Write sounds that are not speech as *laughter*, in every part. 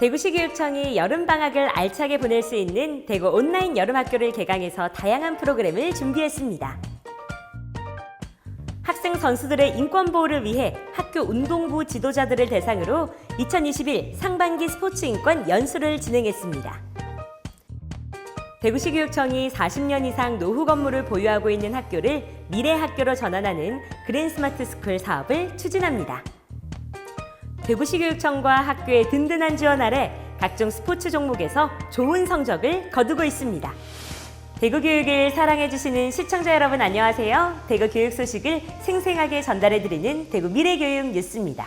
대구시 교육청이 여름 방학을 알차게 보낼 수 있는 대구 온라인 여름 학교를 개강해서 다양한 프로그램을 준비했습니다. 학생 선수들의 인권 보호를 위해 학교 운동부 지도자들을 대상으로 2021 상반기 스포츠 인권 연수를 진행했습니다. 대구시 교육청이 40년 이상 노후 건물을 보유하고 있는 학교를 미래 학교로 전환하는 그린 스마트 스쿨 사업을 추진합니다. 대구시 교육청과 학교의 든든한 지원 아래 각종 스포츠 종목에서 좋은 성적을 거두고 있습니다. 대구 교육을 사랑해주시는 시청자 여러분 안녕하세요. 대구 교육 소식을 생생하게 전달해드리는 대구 미래교육 뉴스입니다.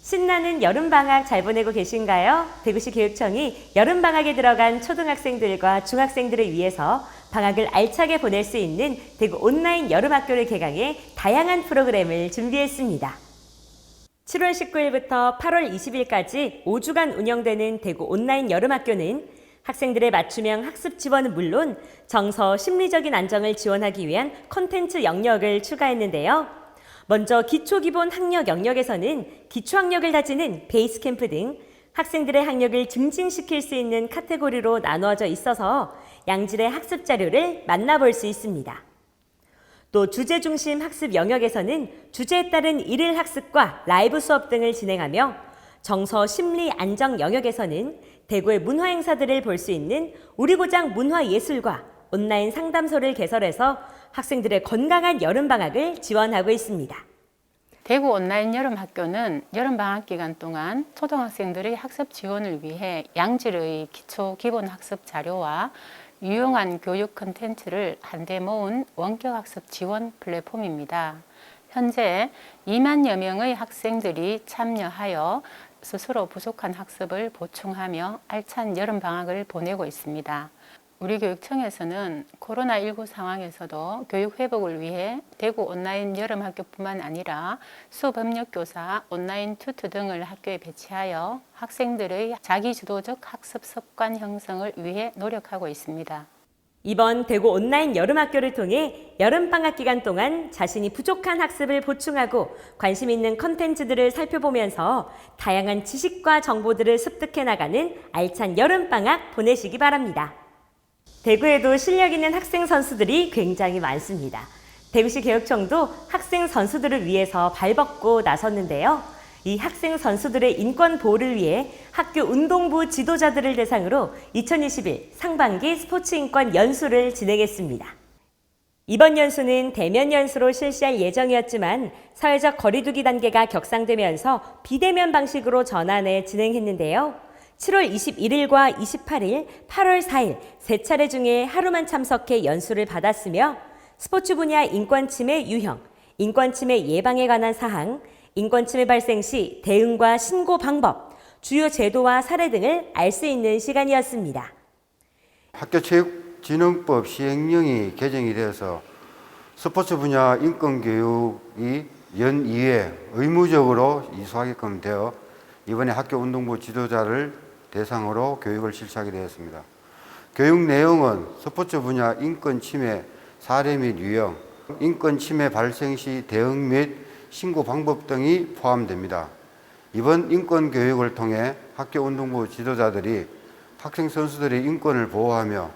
신나는 여름방학 잘 보내고 계신가요? 대구시 교육청이 여름방학에 들어간 초등학생들과 중학생들을 위해서 방학을 알차게 보낼 수 있는 대구 온라인 여름학교를 개강해 다양한 프로그램을 준비했습니다. 7월 19일부터 8월 20일까지 5주간 운영되는 대구 온라인 여름학교는 학생들의 맞춤형 학습 지원은 물론 정서, 심리적인 안정을 지원하기 위한 콘텐츠 영역을 추가했는데요. 먼저 기초 기본 학력 영역에서는 기초 학력을 다지는 베이스 캠프 등 학생들의 학력을 증진시킬 수 있는 카테고리로 나누어져 있어서 양질의 학습 자료를 만나볼 수 있습니다. 또 주제 중심 학습 영역에서는 주제에 따른 일일 학습과 라이브 수업 등을 진행하며 정서 심리 안정 영역에서는 대구의 문화 행사들을 볼 수 있는 우리 고장 문화 예술과 온라인 상담소를 개설해서 학생들의 건강한 여름 방학을 지원하고 있습니다. 대구 온라인 여름 학교는 여름 방학 기간 동안 초등학생들의 학습 지원을 위해 양질의 기초 기본 학습 자료와 유용한 교육 컨텐츠를 한데 모은 원격 학습 지원 플랫폼입니다. 현재 2만여 명의 학생들이 참여하여 스스로 부족한 학습을 보충하며 알찬 여름 방학을 보내고 있습니다. 우리 교육청에서는 코로나19 상황에서도 교육 회복을 위해 대구 온라인 여름학교뿐만 아니라 수법력교사, 온라인 튜트 등을 학교에 배치하여 학생들의 자기주도적 학습 습관 형성을 위해 노력하고 있습니다. 이번 대구 온라인 여름학교를 통해 여름방학 기간 동안 자신이 부족한 학습을 보충하고 관심 있는 컨텐츠들을 살펴보면서 다양한 지식과 정보들을 습득해 나가는 알찬 여름방학 보내시기 바랍니다. 대구에도 실력 있는 학생 선수들이 굉장히 많습니다. 대구시 교육청도 학생 선수들을 위해서 발벗고 나섰는데요. 이 학생 선수들의 인권 보호를 위해 학교 운동부 지도자들을 대상으로 2021 상반기 스포츠 인권 연수를 진행했습니다. 이번 연수는 대면 연수로 실시할 예정이었지만 사회적 거리두기 단계가 격상되면서 비대면 방식으로 전환해 진행했는데요. 7월 21일과 28일, 8월 4일 세 차례 중에 하루만 참석해 연수를 받았으며 스포츠 분야 인권 침해 유형, 인권 침해 예방에 관한 사항, 인권 침해 발생 시 대응과 신고 방법, 주요 제도와 사례 등을 알 수 있는 시간이었습니다. 학교체육진흥법 시행령이 개정이 되어서 스포츠 분야 인권 교육이 연 2회 의무적으로 이수하게끔 되어 이번에 학교 운동부 지도자를 대상으로 교육을 실시하게 되었습니다. 교육 내용은 스포츠 분야 인권 침해 사례 및 유형, 인권 침해 발생 시 대응 및 신고 방법 등이 포함됩니다. 이번 인권 교육을 통해 학교 운동부 지도자들이 학생 선수들의 인권을 보호하며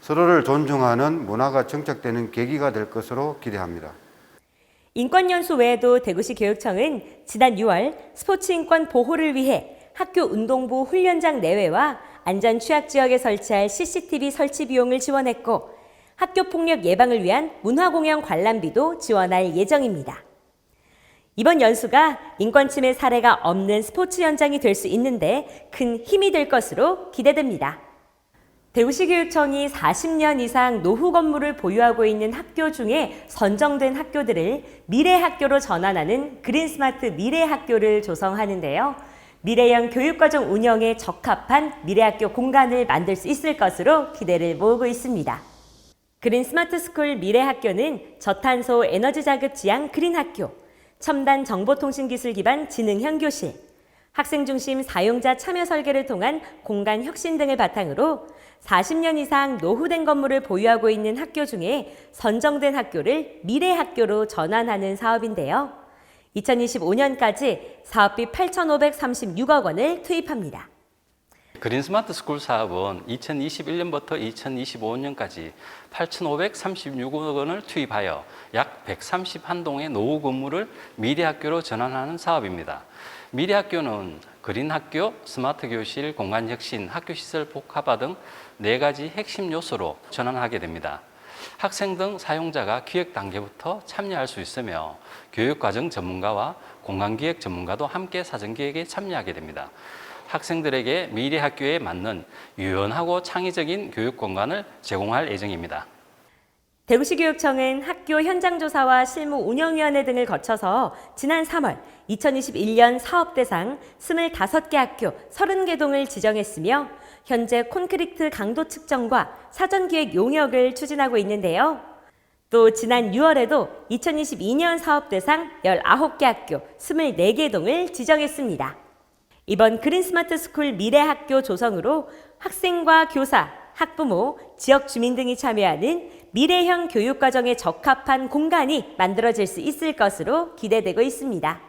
서로를 존중하는 문화가 정착되는 계기가 될 것으로 기대합니다. 인권연수 외에도 대구시 교육청은 지난 6월 스포츠 인권 보호를 위해 학교 운동부 훈련장 내외와 안전 취약 지역에 설치할 CCTV 설치 비용을 지원했고 학교 폭력 예방을 위한 문화 공연 관람비도 지원할 예정입니다. 이번 연수가 인권 침해 사례가 없는 스포츠 현장이 될 수 있는데 큰 힘이 될 것으로 기대됩니다. 대구시 교육청이 40년 이상 노후 건물을 보유하고 있는 학교 중에 선정된 학교들을 미래 학교로 전환하는 그린 스마트 미래 학교를 조성하는데요. 미래형 교육과정 운영에 적합한 미래 학교 공간을 만들 수 있을 것으로 기대를 모으고 있습니다. 그린 스마트 스쿨 미래 학교는 저탄소 에너지 자급 지향 그린 학교, 첨단 정보통신 기술 기반 지능형 교실, 학생 중심 사용자 참여 설계를 통한 공간 혁신 등을 바탕으로 40년 이상 노후된 건물을 보유하고 있는 학교 중에 선정된 학교를 미래 학교로 전환하는 사업인데요. 2025년까지 사업비 8,536억 원을 투입합니다. 그린 스마트 스쿨 사업은 2021년부터 2025년까지 8,536억 원을 투입하여 약 131동의 노후 건물을 미래 학교로 전환하는 사업입니다. 미래 학교는 그린 학교, 스마트 교실, 공간 혁신, 학교 시설 복합화 등 네 가지 핵심 요소로 전환하게 됩니다. 학생 등 사용자가 기획 단계부터 참여할 수 있으며 교육과정 전문가와 공간기획 전문가도 함께 사전기획에 참여하게 됩니다. 학생들에게 미래 학교에 맞는 유연하고 창의적인 교육 공간을 제공할 예정입니다. 대구시 교육청은 학교 현장 조사와 실무 운영위원회 등을 거쳐서 지난 3월 2021년 사업 대상 25개 학교 30개 동을 지정했으며 현재 콘크리트 강도 측정과 사전 기획 용역을 추진하고 있는데요. 또 지난 6월에도 2022년 사업 대상 19개 학교 24개 동을 지정했습니다. 이번 그린 스마트 스쿨 미래 학교 조성으로 학생과 교사, 학부모, 지역 주민 등이 참여하는 미래형 교육 과정에 적합한 공간이 만들어질 수 있을 것으로 기대되고 있습니다.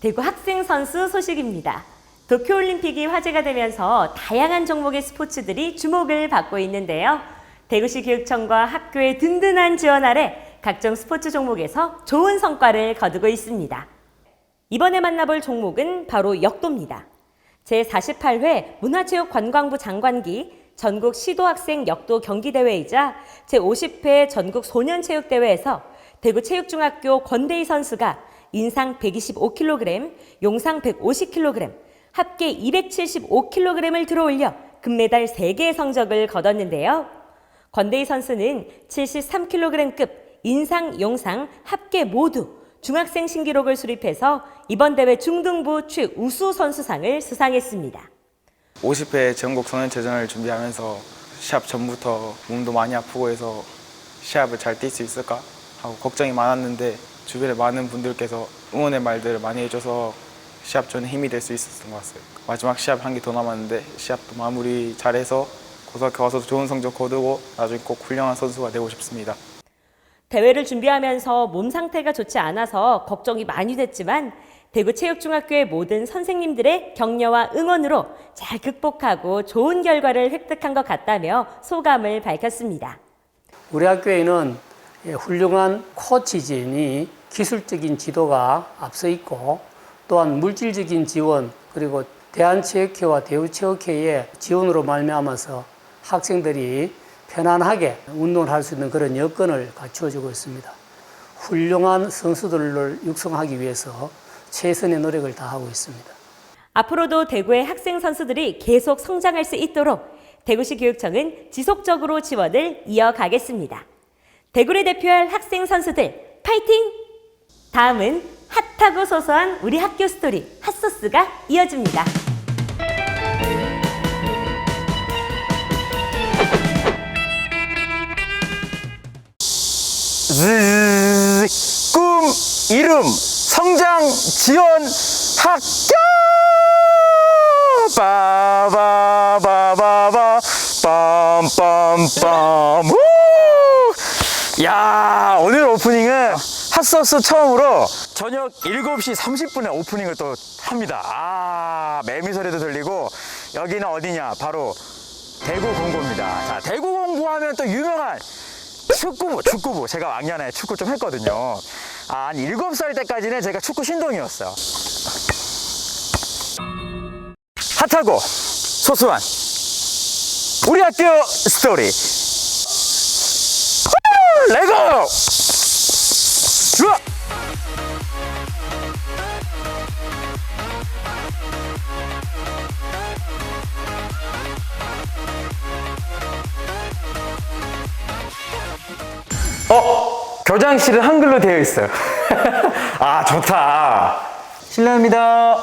대구 학생 선수 소식입니다. 도쿄올림픽이 화제가 되면서 다양한 종목의 스포츠들이 주목을 받고 있는데요. 대구시 교육청과 학교의 든든한 지원 아래 각종 스포츠 종목에서 좋은 성과를 거두고 있습니다. 이번에 만나볼 종목은 바로 역도입니다. 제48회 문화체육관광부 장관기 전국 시도학생 역도 경기대회이자 제50회 전국 소년체육대회에서 대구체육중학교 권대희 선수가 인상 125kg, 용상 150kg, 합계 275kg을 들어올려 금메달 3개의 성적을 거뒀는데요. 권대희 선수는 73kg급 인상, 용상 합계 모두 중학생 신기록을 수립해서 이번 대회 중등부 최우수 선수상을 수상했습니다. 50회 전국 소년체전을 준비하면서 시합 전부터 몸도 많이 아프고 해서 시합을 잘 뛸 수 있을까 하고 걱정이 많았는데 주변에 많은 분들께서 응원의 말들을 많이 해줘서 시합 전에 힘이 될 수 있었던 것 같아요. 마지막 시합 한 개 더 남았는데 시합도 마무리 잘해서 고등학교 와서 좋은 성적 거두고 나중에 꼭 훌륭한 선수가 되고 싶습니다. 대회를 준비하면서 몸 상태가 좋지 않아서 걱정이 많이 됐지만 대구체육중학교의 모든 선생님들의 격려와 응원으로 잘 극복하고 좋은 결과를 획득한 것 같다며 소감을 밝혔습니다. 우리 학교에는 예, 훌륭한 코치진이 기술적인 지도가 앞서 있고 또한 물질적인 지원 그리고 대한체육회와 대우체육회의 지원으로 말미암아서 학생들이 편안하게 운동을 할수 있는 그런 여건을 갖추어주고 있습니다. 훌륭한 선수들을 육성하기 위해서 최선의 노력을 다하고 있습니다. 앞으로도 대구의 학생 선수들이 계속 성장할 수 있도록 대구시 교육청은 지속적으로 지원을 이어가겠습니다. 대구를 대표할 학생 선수들 파이팅! 다음은 핫하고 소소한 우리 학교 스토리 핫소스가 이어집니다. 꿈, 이름, 성장, 지원, 학교! 빠바바바바, 빰빰빰. 우! 야, 오늘 오프닝은 핫소스 처음으로 저녁 7시 30분에 오프닝을 또 합니다. 아, 매미 소리도 들리고, 여기는 어디냐? 바로 대구 공고입니다. 자, 대구 공고 하면 또 유명한 축구부, 축구부. 제가 왕년에 축구 좀 했거든요. 아, 한 7살 때까지는 제가 축구 신동이었어요. 핫하고 소소한 우리 학교 스토리. 후! 레고! 어, 교장실은 한글로 되어 있어요. *laughs* 아, 좋다. 실례합니다.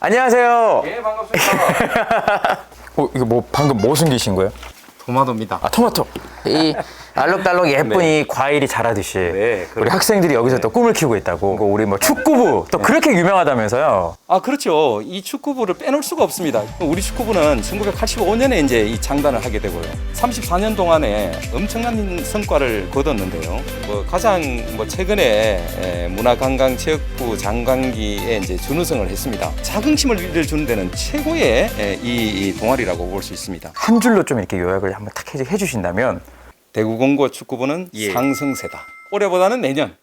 안녕하세요. 예, 반갑습니다. *laughs* 어, 이거 뭐 방금 뭐 숨기신 거예요? 토마토입니다. 아, 토마토. 이 알록달록 예쁜 네. 이 과일이 자라듯이 네, 우리 학생들이 여기서 또 꿈을 키우고 있다고. 그리고 우리 뭐 축구부 또 그렇게 유명하다면서요. 아 그렇죠. 이 축구부를 빼놓을 수가 없습니다. 우리 축구부는 1985년에 이제 이 창단을 하게 되고요. 34년 동안에 엄청난 성과를 거뒀는데요. 뭐 가장 뭐 최근에 에, 문화관광체육부 장관기에 이제 준우승을 했습니다. 자긍심을 주는 데는 최고의 에, 이, 이 동아리라고 볼 수 있습니다. 한 줄로 좀 이렇게 요약을 한번 탁 해- 해주신다면 대구공고 축구부는 예. 상승세다. 올해보다는 내년,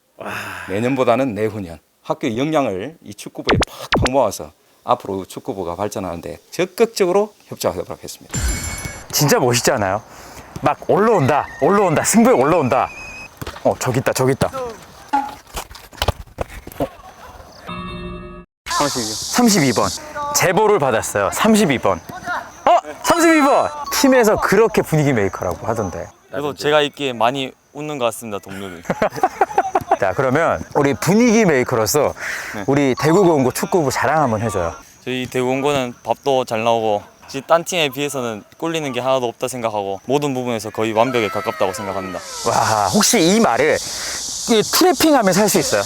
내년보다는 내후년 학교 역량을 이 축구부에 팍팍 모아서 앞으로 축구부가 발전하는데 적극적으로 협조하도록 하겠습니다. 진짜 멋있지 않아요? 막 올라온다, 올라온다, 승부에 올라온다. 어, 저기 있다, 저기 있다. 어. 32번. 제보를 받았어요. 32번. 어, 32번. 팀에서 그렇게 분위기 메이커라고 하던데. 그래도 제가 있기에 많이 웃는 것 같습니다, 동료들. *laughs* 자, 그러면 우리 분위기 메이커로서 우리 대구공고 축구부 자랑 한번 해줘요. 저희 대구공고는 밥도 잘 나오고 지- 딴 팀에 비해서는 꿀리는 게 하나도 없다 생각하고 모든 부분에서 거의 완벽에 가깝다고 생각합니다. 와, 혹시 이 말을 이 트래핑 하면서 할 수 있어요?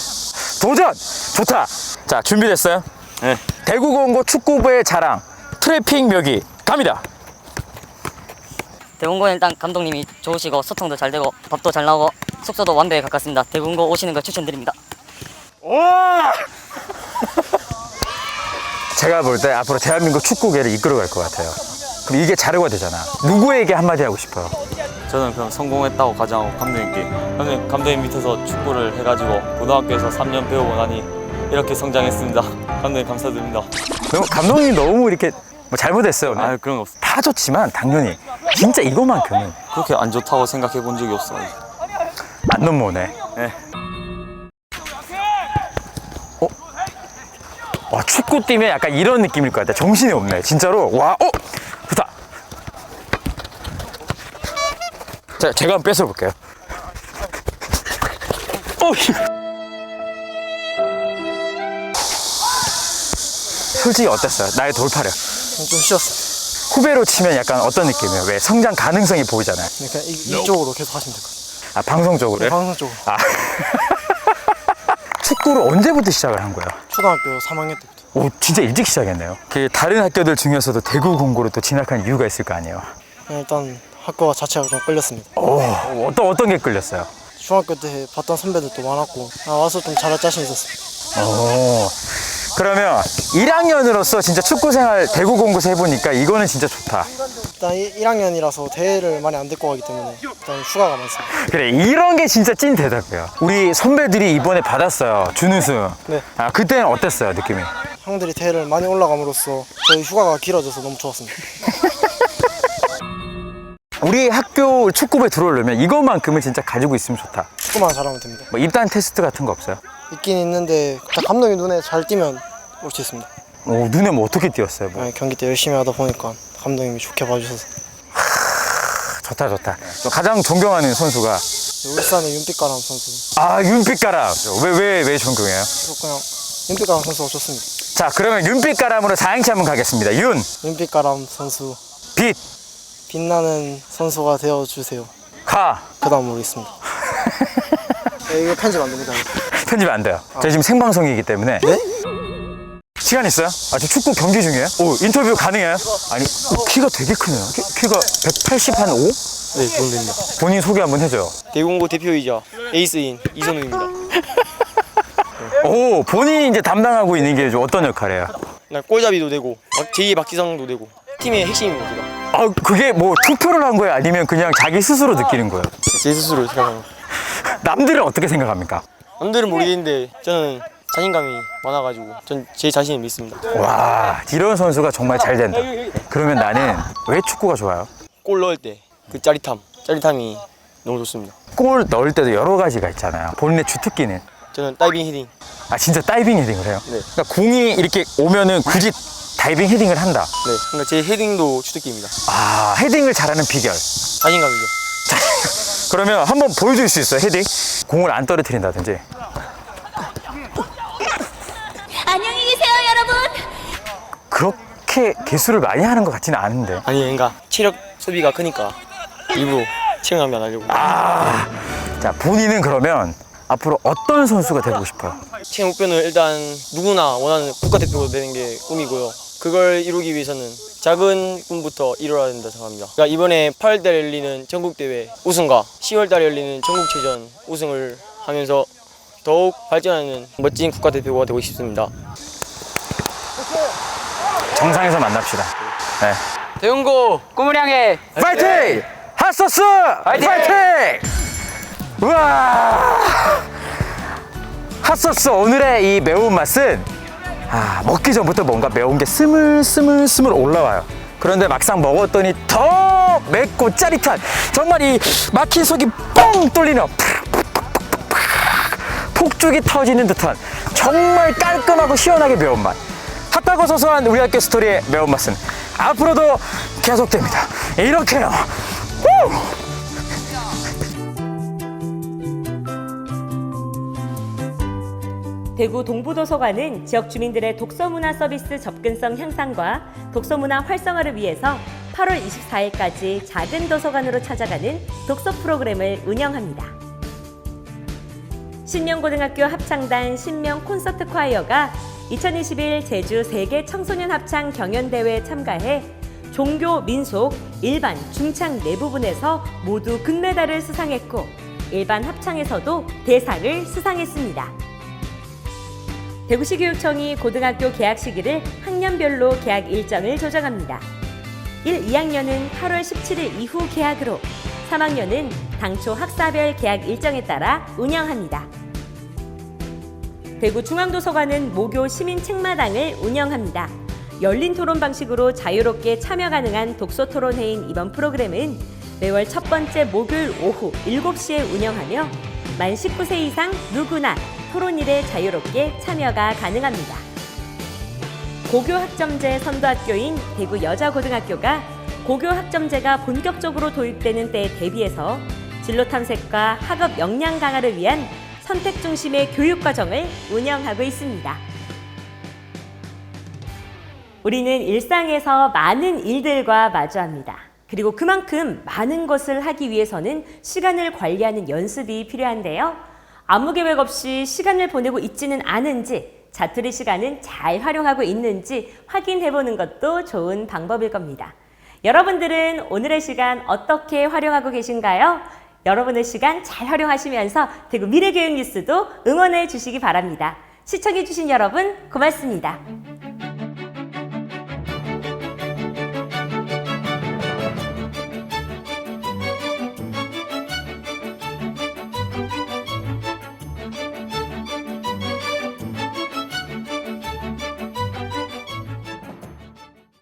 도전! 좋다! 자, 준비됐어요? 네. 대구공고 축구부의 자랑, 트래핑 묘기, 갑니다! 대군고는 일단 감독님이 좋으시고 소통도 잘 되고 밥도 잘 나오고 숙소도 완벽에 가깝습니다. 대군고 오시는 걸 추천드립니다. 와! *laughs* 제가 볼 때 앞으로 대한민국 축구계를 이끌어갈 것 같아요. 그럼 이게 자료가 되잖아. 누구에게 한마디 하고 싶어요? 저는 그냥 성공했다고 가정하고 감독님께 감독님, 감독님 밑에서 축구를 해가지고 고등학교에서 3년 배우고 나니 이렇게 성장했습니다. 감독님 감사드립니다. 너무 감독님 너무 이렇게 뭐 잘못했어요. 아 그런 거 없습니다. 다 좋지만 당연히 진짜 이거만큼은 그렇게 안 좋다고 생각해 본 적이 없어요. 안 넘어오네. 네. 어? 와, 축구 뛰면 약간 이런 느낌일 것 같아. 정신이 없네. 진짜로. 와, 어? 좋다. 자, 제가 한번 뺏어 볼게요. 어, 히. 솔직히 어땠어요? 나의 돌파력. 좀 쉬었어. 후배로 치면 약간 어떤 느낌이에요? 왜 성장 가능성이 보이잖아요. 그러니까 이, 이쪽으로 계속 하시면 될 것 같아요. 아, 방송적으로요? 방송 쪽으로. 아. *laughs* 축구를 언제부터 시작을 한 거예요? 초등학교 3학년 때부터. 오, 진짜 일찍 시작했네요. 그 다른 학교들 중에서도 대구 공고로 또 진학한 이유가 있을 거 아니에요. 그냥 일단 학교가 자체가 좀 끌렸습니다. 오, 어떤 어떤 게 끌렸어요? 중학교 때 봤던 선배들도 많았고 아, 와서 좀 잘할 자신 있었어요. 오, 그러면 1학년으로서 진짜 축구 생활 대구 공고에서 해보니까 이거는 진짜 좋다. 일단 1, 학년이라서 대회를 많이 안 데리고 가기 때문에 일단 휴가가 많습니다. 그래, 이런 게 진짜 찐 대답이야. 우리 선배들이 이번에 받았어요. 준우승. 네. 아, 그때는 어땠어요, 느낌이? 형들이 대회를 많이 올라감으로써 저희 휴가가 길어져서 너무 좋았습니다. *laughs* 우리 학교 축구부에 들어오려면 이것만큼은 진짜 가지고 있으면 좋다. 축구만 잘하면 됩니다. 뭐 입단 테스트 같은 거 없어요? 있긴 있는데 일단 감독이 눈에 잘 띄면 올 수 있습니다. 오, 눈에 뭐 어떻게 띄었어요? 뭐. 네, 경기 때 열심히 하다 보니까 감독님이 좋게 봐주셔서 좋다, 좋다. 가장 존경하는 선수가 울산의 윤빛가람 선수 아 윤빛가람 왜 왜 왜 존경해요? 그래서 그냥 윤빛가람 선수가 좋습니다. 자 그러면 윤빛가람으로 4행시 한번 가겠습니다 윤, 윤빛가람 선수 빛, 빛나는 선수가 되어 주세요. 가 그다음 모르겠습니다. *laughs* 네, 이거 편집 안 됩니다. 편집 안 돼요 저희 지금 생방송이기 때문에 네? 시간 있어요? 아, 저 축구 경기 중이에요? 오, 인터뷰 가능해요? 아니, 오, 키가 되게 크네요. 키, 가 180 한 5? 네, 됩니다. 본인 소개 한번 해줘요. 대공고 대표이자 에이스인 이선우입니다. 오, 본인이 이제 담당하고 있는 게 좀 어떤 역할이에요? 나 골잡이도 되고 제2의 박지성도 되고 팀의 핵심입니다. 제가. 아, 그게 뭐 투표를 한 거예요? 아니면 그냥 자기 스스로 느끼는 거예요? 제 스스로 생각하고 남들은 어떻게 생각합니까? 남들은 모르겠는데 저는 자신감이 많아가지고 전 제 자신을 믿습니다. 와, 이런 선수가 정말 잘 된다. 그러면 나는 왜 축구가 좋아요? 골 넣을 때 그 짜릿함, 짜릿함이 너무 좋습니다. 골 넣을 때도 여러 가지가 있잖아요. 본인의 주특기는. 저는 다이빙 헤딩. 아, 진짜 다이빙 헤딩을 해요? 네. 그러니까 공이 이렇게 오면은 굳이 다이빙 헤딩을 한다. 네, 그러니까 제 헤딩도 주특기입니다. 아, 헤딩을 잘하는 비결. 자신감이죠. 그러면 한번 보여줄 수 있어요, 헤딩? 공을 안 떨어뜨린다든지. 안녕히 계세요, 여러분. 그렇게 개수를 많이 하는 것 같지는 않은데. 아니, 그러니까 체력 소비가 크니까 일부러 체감이 안 하려고. 아, 자 본인은 그러면 앞으로 어떤 선수가 되고 싶어요? 제 목표는 일단 누구나 원하는 국가대표가 되는 게 꿈이고요. 그걸 이루기 위해서는 작은 꿈부터 이뤄야 된다 생각합니다. 그러니까 이번에 8월달에 열리는 전국대회 우승과 10월달에 열리는 전국체전 우승을 하면서 더욱 발전하는 멋진 국가대표가 되고 싶습니다. 정상에서 만납시다. 네. 대웅고 꿈을 향해 파이팅! 핫소스! 파이팅! 우와! 핫소스 오늘의 이 매운맛은 아, 먹기 전부터 뭔가 매운 게 스물스물스물 올라와요. 그런데 막상 먹었더니 더 맵고 짜릿한 정말 이 막힌 속이 뻥 뚫리는 폭죽이 터지는 듯한 정말 깔끔하고 시원하게 매운맛. 핫하고 소소한 우리 학교 스토리의 매운맛은 앞으로도 계속됩니다. 이렇게요. 후! 대구 동부도서관은 지역 주민들의 독서문화 서비스 접근성 향상과 독서문화 활성화를 위해서 8월 24일까지 작은 도서관으로 찾아가는 독서 프로그램을 운영합니다. 신명고등학교 합창단 신명 콘서트 콰이어가 2021 제주 세계 청소년 합창 경연대회에 참가해 종교, 민속, 일반, 중창 네 부분에서 모두 금메달을 수상했고 일반 합창에서도 대상을 수상했습니다. 대구시 교육청이 고등학교 개학 시기를 학년별로 개학 일정을 조정합니다. 1, 2학년은 8월 17일 이후 개학으로 3학년은 당초 학사별 개학 일정에 따라 운영합니다. 대구 중앙도서관은 모교 시민 책마당을 운영합니다. 열린 토론 방식으로 자유롭게 참여 가능한 독서 토론회인 이번 프로그램은 매월 첫 번째 목요일 오후 7시에 운영하며 만 19세 이상 누구나 토론일에 자유롭게 참여가 가능합니다. 고교 학점제 선도학교인 대구 여자고등학교가 고교 학점제가 본격적으로 도입되는 때에 대비해서 진로 탐색과 학업 역량 강화를 위한 선택 중심의 교육 과정을 운영하고 있습니다. 우리는 일상에서 많은 일들과 마주합니다. 그리고 그만큼 많은 것을 하기 위해서는 시간을 관리하는 연습이 필요한데요. 아무 계획 없이 시간을 보내고 있지는 않은지, 자투리 시간은 잘 활용하고 있는지 확인해 보는 것도 좋은 방법일 겁니다. 여러분들은 오늘의 시간 어떻게 활용하고 계신가요? 여러분의 시간 잘 활용하시면서 대구 미래교육 뉴스도 응원해 주시기 바랍니다. 시청해 주신 여러분 고맙습니다.